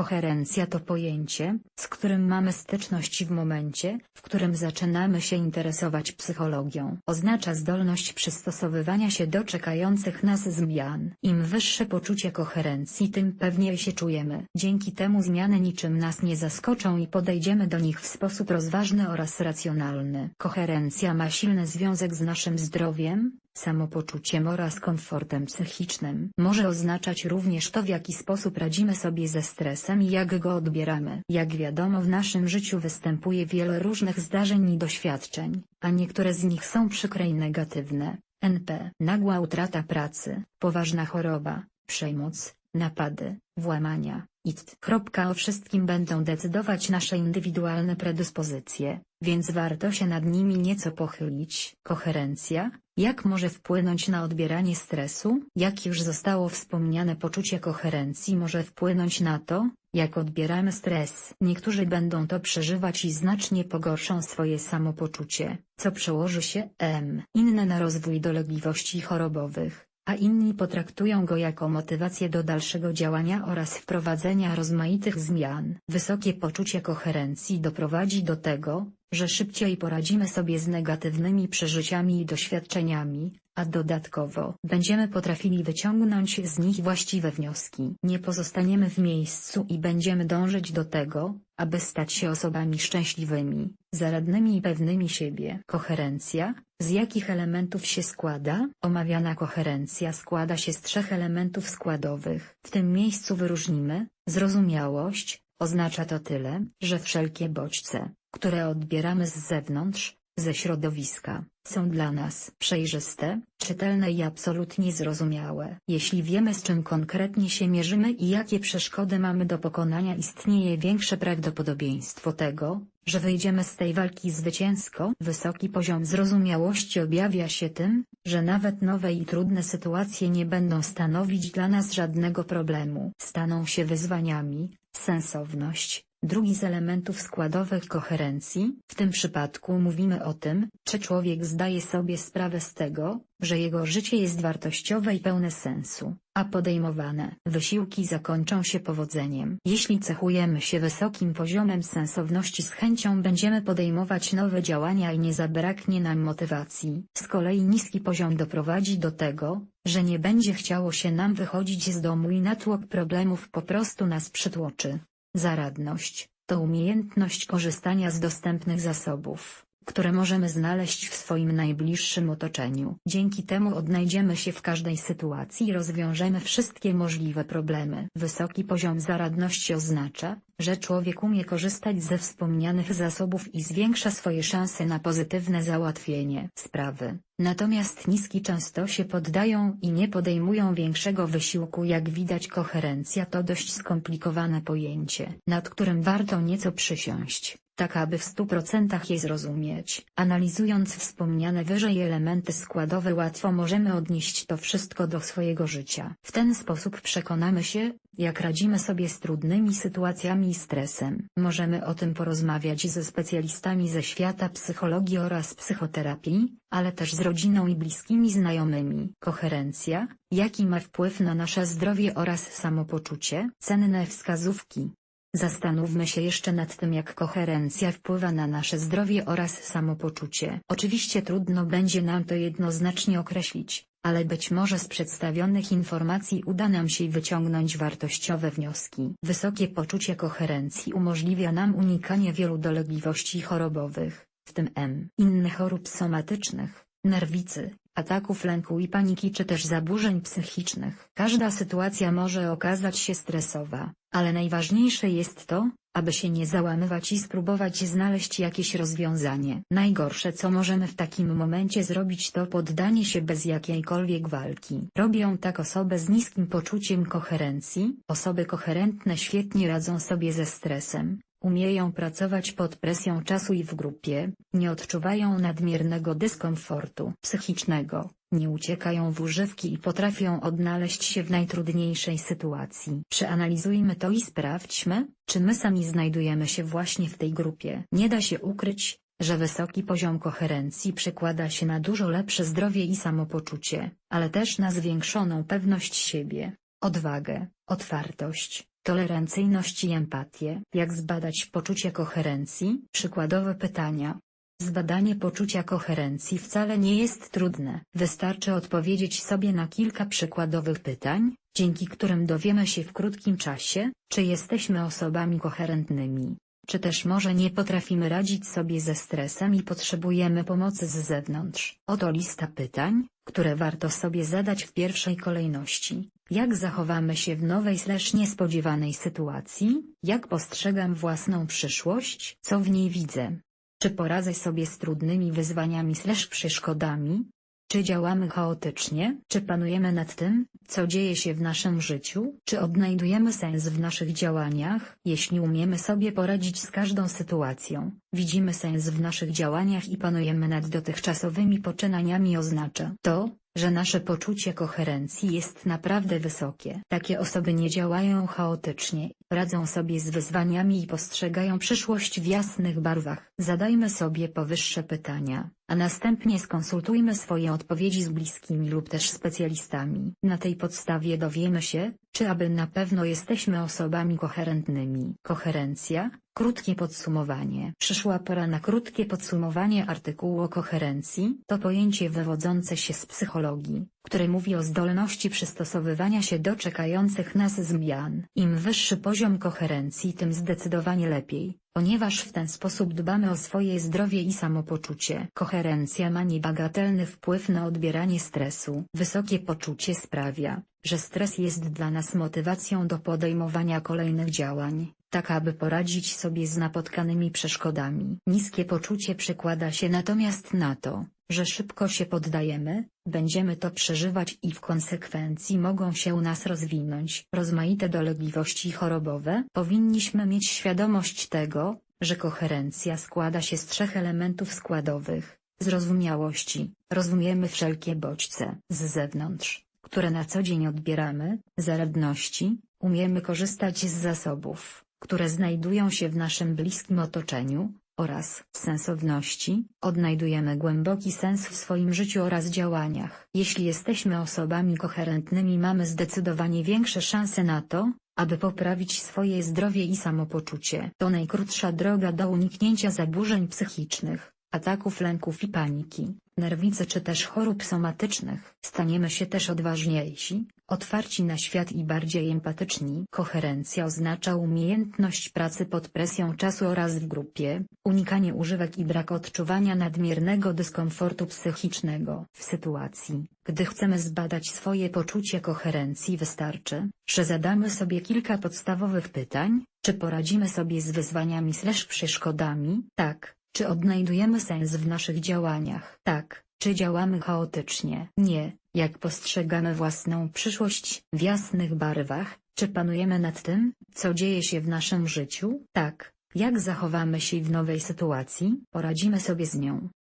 Koherencja to pojęcie, z którym mamy styczność w momencie, w którym zaczynamy się interesować psychologią. Oznacza zdolność przystosowywania się do czekających nas zmian. Im wyższe poczucie koherencji tym pewniej się czujemy. Dzięki temu zmiany niczym nas nie zaskoczą i podejdziemy do nich w sposób rozważny oraz racjonalny. Koherencja ma silny związek z naszym zdrowiem, samopoczuciem oraz komfortem psychicznym. Może oznaczać również to w jaki sposób radzimy sobie ze stresem i jak go odbieramy. Jak wiadomo w naszym życiu występuje wiele różnych zdarzeń i doświadczeń, a niektóre z nich są przykre i negatywne. NP. Nagła utrata pracy, poważna choroba, przemoc, napady, włamania, IT. O wszystkim będą decydować nasze indywidualne predyspozycje, więc warto się nad nimi nieco pochylić. Koherencja, jak może wpłynąć na odbieranie stresu? Jak już zostało wspomniane poczucie koherencji może wpłynąć na to, jak odbieramy stres. Niektórzy będą to przeżywać i znacznie pogorszą swoje samopoczucie, co przełoży się m. inne na rozwój dolegliwości chorobowych a inni potraktują go jako motywację do dalszego działania oraz wprowadzenia rozmaitych zmian. Wysokie poczucie koherencji doprowadzi do tego, że szybciej poradzimy sobie z negatywnymi przeżyciami i doświadczeniami, a dodatkowo będziemy potrafili wyciągnąć z nich właściwe wnioski. Nie pozostaniemy w miejscu i będziemy dążyć do tego, aby stać się osobami szczęśliwymi, zaradnymi i pewnymi siebie. Koherencja, z jakich elementów się składa? Omawiana koherencja składa się z trzech elementów składowych. W tym miejscu wyróżnimy, zrozumiałość, oznacza to tyle, że wszelkie bodźce, które odbieramy z zewnątrz, ze środowiska, są dla nas przejrzyste, czytelne i absolutnie zrozumiałe. Jeśli wiemy z czym konkretnie się mierzymy i jakie przeszkody mamy do pokonania istnieje większe prawdopodobieństwo tego, że wyjdziemy z tej walki zwycięsko. Wysoki poziom zrozumiałości objawia się tym, że nawet nowe i trudne sytuacje nie będą stanowić dla nas żadnego problemu. Staną się wyzwaniami, sensowność, Drugi z elementów składowych koherencji, w tym przypadku mówimy o tym, czy człowiek zdaje sobie sprawę z tego, że jego życie jest wartościowe i pełne sensu, a podejmowane wysiłki zakończą się powodzeniem. Jeśli cechujemy się wysokim poziomem sensowności z chęcią będziemy podejmować nowe działania i nie zabraknie nam motywacji. Z kolei niski poziom doprowadzi do tego, że nie będzie chciało się nam wychodzić z domu i natłok problemów po prostu nas przytłoczy. Zaradność to umiejętność korzystania z dostępnych zasobów, które możemy znaleźć w swoim najbliższym otoczeniu. Dzięki temu odnajdziemy się w każdej sytuacji i rozwiążemy wszystkie możliwe problemy. Wysoki poziom zaradności oznacza, że człowiek umie korzystać ze wspomnianych zasobów i zwiększa swoje szanse na pozytywne załatwienie sprawy. Natomiast niski często się poddają i nie podejmują większego wysiłku jak widać koherencja to dość skomplikowane pojęcie, nad którym warto nieco przysiąść, tak aby w 100% je zrozumieć. Analizując wspomniane wyżej elementy składowe łatwo możemy odnieść to wszystko do swojego życia. W ten sposób przekonamy się, jak radzimy sobie z trudnymi sytuacjami i stresem. Możemy o tym porozmawiać ze specjalistami ze świata psychologii oraz psychoterapii, ale też z rodziną i bliskimi znajomymi. Koherencja, jaki ma wpływ na nasze zdrowie oraz samopoczucie? Cenne wskazówki. Zastanówmy się jeszcze nad tym jak koherencja wpływa na nasze zdrowie oraz samopoczucie. Oczywiście trudno będzie nam to jednoznacznie określić, ale być może z przedstawionych informacji uda nam się wyciągnąć wartościowe wnioski. Wysokie poczucie koherencji umożliwia nam unikanie wielu dolegliwości chorobowych, w tym M. innych chorób somatycznych, nerwicy, ataków lęku i paniki czy też zaburzeń psychicznych. Każda sytuacja może okazać się stresowa, ale najważniejsze jest to, aby się nie załamywać i spróbować znaleźć jakieś rozwiązanie. Najgorsze co możemy w takim momencie zrobić to poddanie się bez jakiejkolwiek walki. Robią tak osoby z niskim poczuciem koherencji. Osoby koherentne świetnie radzą sobie ze stresem, umieją pracować pod presją czasu i w grupie, nie odczuwają nadmiernego dyskomfortu psychicznego, nie uciekają w używki i potrafią odnaleźć się w najtrudniejszej sytuacji. Przeanalizujmy to i sprawdźmy, czy my sami znajdujemy się właśnie w tej grupie. Nie da się ukryć, że wysoki poziom koherencji przekłada się na dużo lepsze zdrowie i samopoczucie, ale też na zwiększoną pewność siebie, odwagę, otwartość, tolerancyjność i empatię. Jak zbadać poczucie koherencji? Przykładowe pytania. Zbadanie poczucia koherencji wcale nie jest trudne. Wystarczy odpowiedzieć sobie na kilka przykładowych pytań, dzięki którym dowiemy się w krótkim czasie, czy jesteśmy osobami koherentnymi, czy też może nie potrafimy radzić sobie ze stresem i potrzebujemy pomocy z zewnątrz. Oto lista pytań, które warto sobie zadać w pierwszej kolejności. Jak zachowamy się w nowej slash niespodziewanej sytuacji? Jak postrzegam własną przyszłość? Co w niej widzę? Czy poradzę sobie z trudnymi wyzwaniami slash przeszkodami? Czy działamy chaotycznie? Czy panujemy nad tym, co dzieje się w naszym życiu? Czy odnajdujemy sens w naszych działaniach? Jeśli umiemy sobie poradzić z każdą sytuacją, widzimy sens w naszych działaniach i panujemy nad dotychczasowymi poczynaniami oznacza to, że nasze poczucie koherencji jest naprawdę wysokie. Takie osoby nie działają chaotycznie, radzą sobie z wyzwaniami i postrzegają przyszłość w jasnych barwach. Zadajmy sobie powyższe pytania, a następnie skonsultujmy swoje odpowiedzi z bliskimi lub też specjalistami. Na tej podstawie dowiemy się, czy aby na pewno jesteśmy osobami koherentnymi. Koherencja, krótkie podsumowanie. Przyszła pora na krótkie podsumowanie artykułu o koherencji. To pojęcie wywodzące się z psychologii, które mówi o zdolności przystosowywania się do czekających nas zmian. Im wyższy poziom koherencji tym zdecydowanie lepiej, ponieważ w ten sposób dbamy o swoje zdrowie i samopoczucie. Koherencja ma niebagatelny wpływ na odbieranie stresu. Wysokie poczucie sprawia, że stres jest dla nas motywacją do podejmowania kolejnych działań, tak aby poradzić sobie z napotkanymi przeszkodami. Niskie poczucie przekłada się natomiast na to, że szybko się poddajemy, będziemy to przeżywać i w konsekwencji mogą się u nas rozwinąć. Rozmaite dolegliwości chorobowe. Powinniśmy mieć świadomość tego, że koherencja składa się z trzech elementów składowych. Zrozumiałości, rozumiemy wszelkie bodźce z zewnątrz, które na co dzień odbieramy, zaradności, umiemy korzystać z zasobów, które znajdują się w naszym bliskim otoczeniu, oraz sensowności, odnajdujemy głęboki sens w swoim życiu oraz działaniach. Jeśli jesteśmy osobami koherentnymi mamy zdecydowanie większe szanse na to, aby poprawić swoje zdrowie i samopoczucie. To najkrótsza droga do uniknięcia zaburzeń psychicznych, ataków lęków i paniki, nerwicy czy też chorób somatycznych. Staniemy się też odważniejsi, otwarci na świat i bardziej empatyczni. Koherencja oznacza umiejętność pracy pod presją czasu oraz w grupie, unikanie używek i brak odczuwania nadmiernego dyskomfortu psychicznego. W sytuacji, gdy chcemy zbadać swoje poczucie koherencji wystarczy, że zadamy sobie kilka podstawowych pytań, czy poradzimy sobie z wyzwaniami slash przeszkodami? Tak. Czy odnajdujemy sens w naszych działaniach? Tak. Czy działamy chaotycznie? Nie. Jak postrzegamy własną przyszłość w jasnych barwach? Czy panujemy nad tym, co dzieje się w naszym życiu? Tak. Jak zachowamy się w nowej sytuacji? Poradzimy sobie z nią.